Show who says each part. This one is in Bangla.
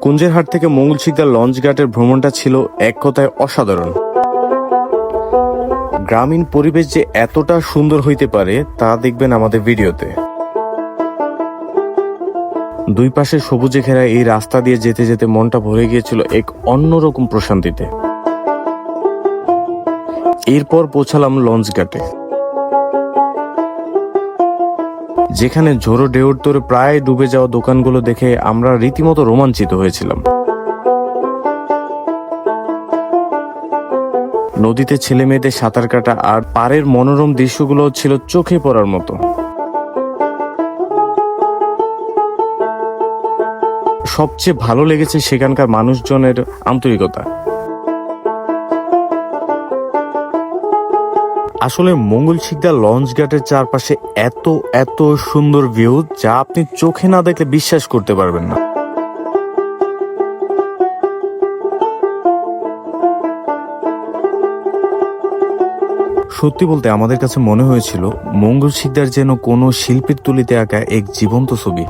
Speaker 1: কুঞ্জেরহাট থেকে মঙ্গলশিকদার লঞ্চ ঘাটের ভ্রমণটা ছিল এক কথায় অসাধারণ। গ্রামীণ পরিবেশ যে এতটা সুন্দর হইতে পারে, তা দেখবেন আমাদের ভিডিওতে। দুই পাশে সবুজে ঘেরা এই রাস্তা দিয়ে যেতে যেতে মনটা ভরে গিয়েছিল এক অন্যরকম প্রশান্তিতে। এরপর পৌঁছালাম লঞ্চ যেখানে ঝোড়ো ঢেউর তোরে প্রায় ডুবে যাওয়া দোকানগুলো দেখে আমরা রীতিমতো রোমাঞ্চিত হয়েছিলাম। নদীতে ছেলে মেয়েদের সাঁতার কাটা আর পাড়ের মনোরম দৃশ্যগুলো ছিল চোখে পড়ার মতো। সবচেয়ে ভালো লেগেছে সেখানকার মানুষজনের আন্তরিকতা। আসলে মঙ্গল শিকদার লঞ্চ ঘাটের চারপাশে এত এত সুন্দর ভিউ যা আপনি চোখে না দেখলে বিশ্বাস করতে পারবেন না। সত্যি বলতে আমাদের কাছে মনে হয়েছিল, মঙ্গল শিকদার যেন কোনো শিল্পীর তুলিতে আঁকা এক জীবন্ত ছবি।